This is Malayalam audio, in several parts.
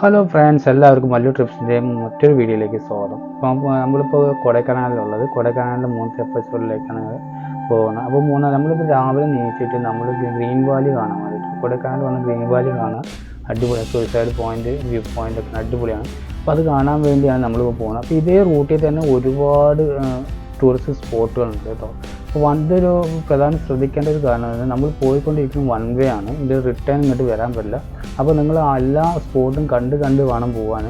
ഹലോ ഫ്രണ്ട്സ് എല്ലാവർക്കും മല്ലു ട്രിപ്സിന്റെയും മറ്റൊരു വീഡിയോയിലേക്ക് സ്വാഗതം. അപ്പം നമ്മളിപ്പോൾ കൊടൈക്കനാലിലുള്ളത്. കൊടൈക്കനാലിന്റെ മൂന്നത്തെ എപ്പിസോഡിലേക്കാണ് പോകുന്നത്. അപ്പോൾ മൂന്നാം നമ്മളിപ്പോൾ രാവിലെ നീച്ചിട്ട് നമ്മൾ ഗ്രീൻ വാലി കാണാൻ വേണ്ടിയിട്ട് കൊടൈക്കനാൽ വന്ന് ഗ്രീൻ വാലി കാണാൻ അടിപൊളി സൂയിസൈഡ് പോയിന്റ് വ്യൂ പോയിന്റ് ഒക്കെ അടിപൊളിയാണ്. അപ്പോൾ അത് കാണാൻ വേണ്ടിയാണ് നമ്മളിപ്പോൾ പോകുന്നത്. അപ്പോൾ ഇതേ റൂട്ടിൽ തന്നെ ഒരുപാട് ടൂറിസ്റ്റ് സ്പോട്ടുകളുണ്ട് കേട്ടോ. അപ്പോൾ ഒരു പ്രധാനം ശ്രദ്ധിക്കേണ്ട ഒരു കാരണം നമ്മൾ പോയിക്കൊണ്ടിരിക്കുന്ന വൺ വേ ആണ്. ഇതിന്റെ റിട്ടേൺ ഇങ്ങോട്ട് വരാൻ പറ്റില്ല. അപ്പോൾ നിങ്ങൾ എല്ലാ സ്പോട്ടും കണ്ട് കണ്ട് വേണം പോകാൻ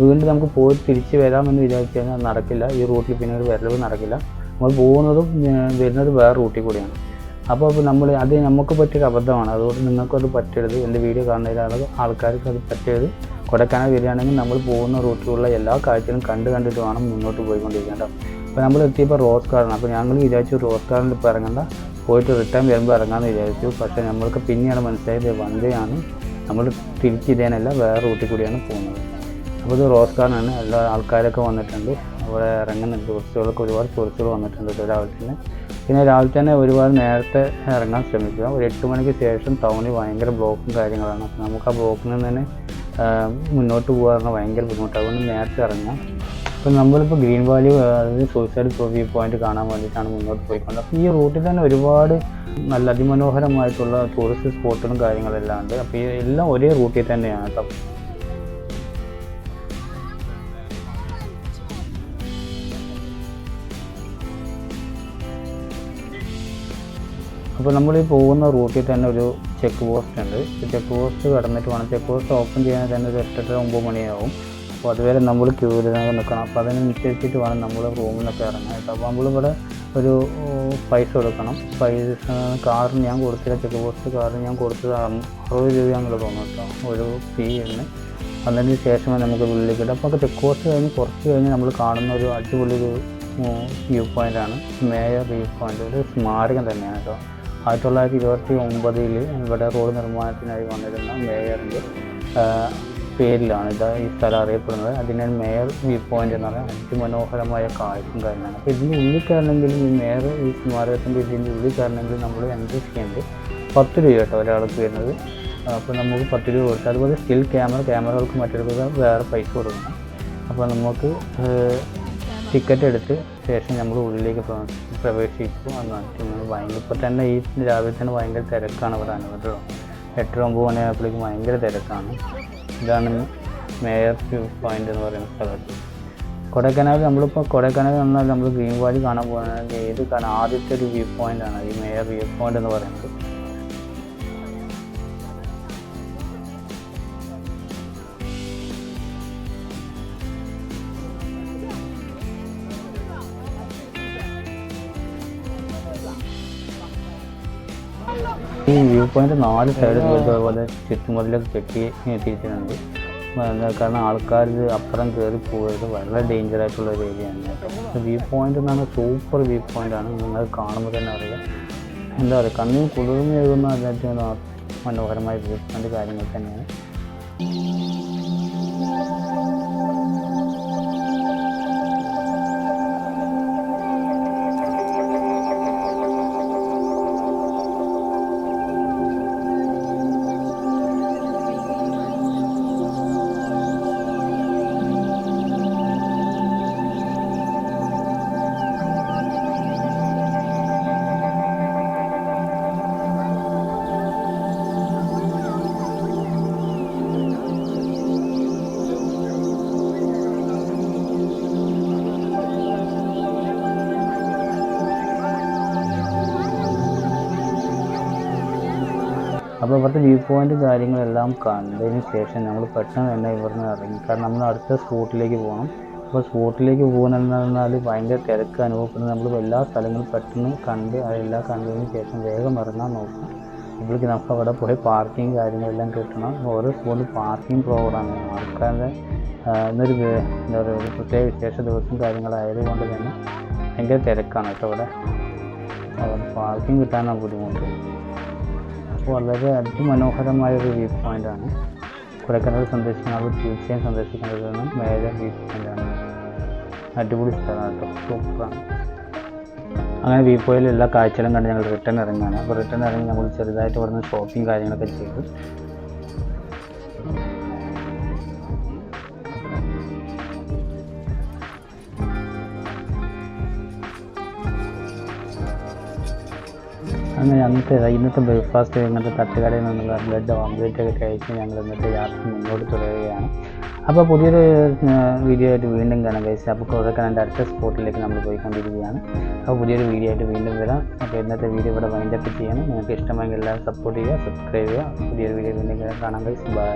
വീണ്ടും നമുക്ക് പോയി തിരിച്ച് വരാമെന്ന് വിചാരിച്ചു കഴിഞ്ഞാൽ നടക്കില്ല. ഈ റൂട്ടിൽ പിന്നെ ഒരു വരവ് നടക്കില്ല. നമ്മൾ പോകുന്നതും വരുന്നത് വേറെ റൂട്ടിൽ കൂടിയാണ്. അപ്പോൾ നമ്മൾ അത് നമുക്ക് പറ്റിയൊരു അബദ്ധമാണ്. അതുകൊണ്ട് നിങ്ങൾക്കത് പറ്റരുത് എന്റെ വീഡിയോ കാണുന്നതിലാണ് ആൾക്കാർക്ക് അത് പറ്റരുത് കൊടക്കാനാൽ വരികയാണെങ്കിൽ നമ്മൾ പോകുന്ന റൂട്ടിലുള്ള എല്ലാ കാഴ്ചകളും കണ്ട് കണ്ടിട്ട് വേണം മുന്നോട്ട് പോയിക്കൊണ്ടിരിക്കാൻ കേട്ടോ അപ്പോൾ നമ്മൾ എത്തിയപ്പോൾ റോസ് ഗാർഡൻ. അപ്പോൾ ഞങ്ങൾ വിചാരിച്ചു റോസ് ഗാർഡനിൽ ഇപ്പോൾ ഇറങ്ങണ്ട. പോയിട്ട് റിട്ടേൺ വരുമ്പോൾ ഇറങ്ങാമെന്ന് വിചാരിച്ചു. പക്ഷേ നമ്മൾക്ക് പിന്നെയാണ് മനസ്സിലായത് വണ്ടിയാണ്. നമ്മൾ തിരിച്ച് ഇതേനല്ല വേറെ റൂട്ടിൽ കൂടിയാണ് പോകുന്നത്. അപ്പോൾ ഇത് റോസ് ഗാർഡൻ ആണ് എല്ലാ ആൾക്കാരൊക്കെ വന്നിട്ടുണ്ട്. അവിടെ ഇറങ്ങുന്നുണ്ട് ടൂറിസ്റ്റുകളൊക്കെ ഒരുപാട് ടൂറിസ്റ്റുകൾ വന്നിട്ടുണ്ട് രാവിലെ തന്നെ. പിന്നെ രാവിലെ തന്നെ ഒരുപാട് നേരത്തെ ഇറങ്ങാൻ ശ്രമിക്കുക. ഒരു എട്ട് മണിക്ക് ശേഷം ടൗണിൽ ഭയങ്കര ബ്ലോക്കും കാര്യങ്ങളാണ്. നമുക്ക് ആ ബ്ലോക്കിൽ നിന്ന് തന്നെ മുന്നോട്ട് പോകാറുണ്ട് ഭയങ്കര ബുദ്ധിമുട്ടാണ്. അതുകൊണ്ട് നേരത്തെ ഇറങ്ങാം. അപ്പോൾ നമ്മളിപ്പോൾ ഗ്രീൻ വാലി അതായത് സൂയിസൈഡ് വ്യൂ പോയിന്റ് കാണാൻ വേണ്ടിയിട്ടാണ് മുന്നോട്ട് പോയിക്കൊണ്ട് അപ്പോൾ ഈ റൂട്ടിൽ തന്നെ ഒരുപാട് നല്ല അതിമനോഹരമായിട്ടുള്ള ടൂറിസ്റ്റ് സ്പോട്ടുകളും കാര്യങ്ങളെല്ലാം ഉണ്ട്. അപ്പോൾ എല്ലാം ഒരേ റൂട്ടിൽ തന്നെയാണ് കേട്ടോ. അപ്പോൾ നമ്മൾ ഈ പോകുന്ന റൂട്ടിൽ തന്നെ ഒരു ചെക്ക് പോസ്റ്റ് ഉണ്ട്. ചെക്ക് പോസ്റ്റ് കടന്നിട്ട് വേണം. ചെക്ക് പോസ്റ്റ് ഓപ്പൺ ചെയ്യാൻ തന്നെ ഒരു എട്ടെട്ട് ഒമ്പത് മണിയാവും. അപ്പോൾ അതുവരെ നമ്മൾ ക്യൂവിൽ നിൽക്കണം അപ്പോൾ അതിനനുസരിച്ചിട്ട് വേണം നമ്മൾ റൂമിൽ നിന്നൊക്കെ ഇറങ്ങാൻ കേട്ടോ. അപ്പോൾ നമ്മളിവിടെ ഒരു പൈസ കൊടുക്കണം. പൈസ കാറിന് ഞാൻ കൊടുത്തില്ല. ചെക്ക് പോസ്റ്റ് കാറിന് ഞാൻ കൊടുത്തത് അറുപത് രൂപയാണെന്നുള്ള തോന്നുന്നു കേട്ടോ. ഒരു ഫീ ഉണ്ട് അതിന് ശേഷമേ നമുക്ക് ഉള്ളിൽ കിട്ടും അപ്പോൾ ചെക്ക് പോസ്റ്റ് കഴിഞ്ഞ് കുറച്ച് കഴിഞ്ഞ് നമ്മൾ കാണുന്ന ഒരു അടിപൊളി ഒരു വ്യൂ പോയിന്റാണ് മേയർ വ്യൂ പോയിന്റ് ഒരു സ്മാരകം തന്നെയാണ് കേട്ടോ. ആയിരത്തി തൊള്ളായിരത്തി ഇരുപത്തി ഒമ്പതിൽ ഇവിടെ റോഡ് നിർമ്മാണത്തിനായി വന്നിരുന്ന മേയറിന്റെ പേരിലാണ് ഇത് ഈ സ്ഥലം അറിയപ്പെടുന്നത്. അതിനാൽ മേയർ വ്യൂ പോയിന്റ് എന്ന് പറയുന്നത് അതിമനോഹരമായ കാഴ്ചയും കാര്യമാണ് അപ്പോൾ ഇതിന്റെ ഉള്ളിൽ കയറണമെങ്കിലും ഈ മേയർ ഈ സ്മാരകത്തിന്റെ ഇതിന്റെ ഉള്ളിൽ കയറണമെങ്കിൽ നമ്മൾ എൻട്രി ചെയ്യേണ്ടത് പത്ത് രൂപ കേട്ടോ ഒരാൾക്ക് വരുന്നത്. അപ്പോൾ നമുക്ക് പത്ത് രൂപ കൊടുക്കുക അതുപോലെ സ്റ്റിൽ ക്യാമറ ക്യാമറകൾക്ക് മറ്റൊരു വേറെ പൈസ കൊടുക്കണം. അപ്പോൾ നമുക്ക് ടിക്കറ്റ് എടുത്ത് ശേഷം നമ്മൾ ഉള്ളിലേക്ക് പ്ര- പ്രവേശിക്കും എന്നാണ്. ഭയങ്കര ഇപ്പോൾ തന്നെ ഈ രാവിലെ തന്നെ ഭയങ്കര തിരക്കാണ് ഇവിടെ അനുഭവം എട്ടര ഒമ്പത് മണിയായപ്പോഴേക്കും ഭയങ്കര തിരക്കാണ്. ഇതാണ് മേയർ വ്യൂ പോയിന്റ് എന്ന് പറയുന്ന സ്ഥലത്ത് കൊടൈക്കനാൽ നമ്മളിപ്പോൾ കൊടൈക്കനാൽ വന്നാൽ നമ്മൾ ഗ്രീൻ വാലി കാണാൻ പോകുന്നത് ഏത് കാണാൻ ആദ്യത്തെ ഒരു വ്യൂ പോയിന്റ് ആണ് ഈ മേയർ വ്യൂ പോയിന്റ് എന്ന് പറയുന്നത്. ഈ വ്യൂ പോയിന്റ് നാല് സൈഡിൽ അതുപോലെ ചുറ്റുമതിലൊക്കെ കെട്ടി എത്തിയിട്ടുണ്ട്. കാരണം ആൾക്കാർ ഇത് അപ്പുറം കയറി പോയത് വളരെ ഡേഞ്ചർ ആയിട്ടുള്ള ഒരു ഏരിയയാണ് വ്യൂ പോയിന്റ് എന്ന് പറഞ്ഞാൽ സൂപ്പർ വ്യൂ പോയിന്റ് ആണ്. നിങ്ങൾ കാണുമ്പോൾ തന്നെ അറിയാം. എന്താ പറയുക കണ്ണിന് എഴുതുന്ന അതിനകത്ത് മനോഹരമായ വ്യൂ പോയിന്റ് കാര്യങ്ങൾ തന്നെയാണ്. അപ്പോൾ ഇവിടുത്തെ വ്യൂ പോയിന്റ് കാര്യങ്ങളെല്ലാം കണ്ടതിന് ശേഷം നമ്മൾ പെട്ടെന്ന് തന്നെ ഇവിടുന്ന് ഇറങ്ങി. കാരണം നമ്മൾ അടുത്ത സ്പോട്ടിലേക്ക് പോകണം. അപ്പോൾ സ്പോട്ടിലേക്ക് പോകുന്നതെന്ന് പറഞ്ഞാൽ ഭയങ്കര തിരക്ക് അനുഭവപ്പെടുന്നത്. നമ്മൾ എല്ലാ സ്ഥലങ്ങളും പെട്ടെന്ന് കണ്ട് അതെല്ലാം കണ്ടതിന് ശേഷം വേഗം ഇറങ്ങാൻ നോക്കാം ഇവിടേക്ക് നമുക്ക് അവിടെ പോയി പാർക്കിംഗ് കാര്യങ്ങളെല്ലാം കിട്ടണം. ഓരോ സ്പോട്ടിൽ പാർക്കിംഗ് പ്രോഗ്രാമാണ് ആൾക്കാരുടെ എന്നൊരു എന്താ പറയുക ഒരു പ്രത്യേക വിശേഷ ദിവസം കാര്യങ്ങളായതുകൊണ്ട് തന്നെ ഭയങ്കര തിരക്കാണ് കേട്ടോ അവിടെ പാർക്കിംഗ് കിട്ടാനാണ് ബുദ്ധിമുട്ട്. വളരെ അതിമനോഹരമായ ഒരു വ്യൂ പോയിന്റാണ് കൊടൈക്കനാൽ സന്ദർശിക്കുന്നവർ തീർച്ചയായും സന്ദർശിക്കേണ്ടതാണ് മേജർ വ്യൂ ആണ്. അടിപൊളി സ്ഥലമാണ് കേട്ടോ. സൂപ്പറാണ് അങ്ങനെ വ്യൂ പോയിലുള്ള കാഴ്ചകളും കണ്ട് ഞങ്ങൾ റിട്ടേൺ ഇറങ്ങുകയാണ്. അപ്പോൾ റിട്ടേൺ ഇറങ്ങി നമ്മൾ ചെറുതായിട്ട് ഇവിടുന്ന് ഷോപ്പിംഗ് കാര്യങ്ങളൊക്കെ ചെയ്തു. അങ്ങനെ അന്നത്തെ ഇന്നത്തെ ബ്രേക്ക്ഫാസ്റ്റ് ഇങ്ങനത്തെ തട്ടുകടയിൽ നിന്നുള്ള ബ്രെഡ് ഓംലെറ്റ് ഒക്കെ കഴിച്ച് ഞങ്ങൾ ഇന്നത്തെ യാത്ര മുന്നോട്ട് തുടരുകയാണ്. അപ്പോൾ പുതിയൊരു വീഡിയോ ആയിട്ട് വീണ്ടും കാണാം കഴിച്ച് അപ്പോൾ കൊടൈക്കനാലിന്റെ അടുത്ത സ്പോട്ടിലേക്ക് നമ്മൾ പോയിക്കൊണ്ടിരിക്കുകയാണ്. അപ്പോൾ പുതിയൊരു വീഡിയോ ആയിട്ട് വീണ്ടും വരാം. അപ്പോൾ ഇന്നത്തെ വീഡിയോ ഇവിടെ വൈൻഡപ്പ് ചെയ്യണം. നിങ്ങൾക്ക് ഇഷ്ടമെങ്കിൽ എല്ലാവരും സപ്പോർട്ട് ചെയ്യുക സബ്സ്ക്രൈബ് ചെയ്യുക. പുതിയൊരു വീഡിയോ വീണ്ടും കാണാൻ കഴിച്ച് ബൈ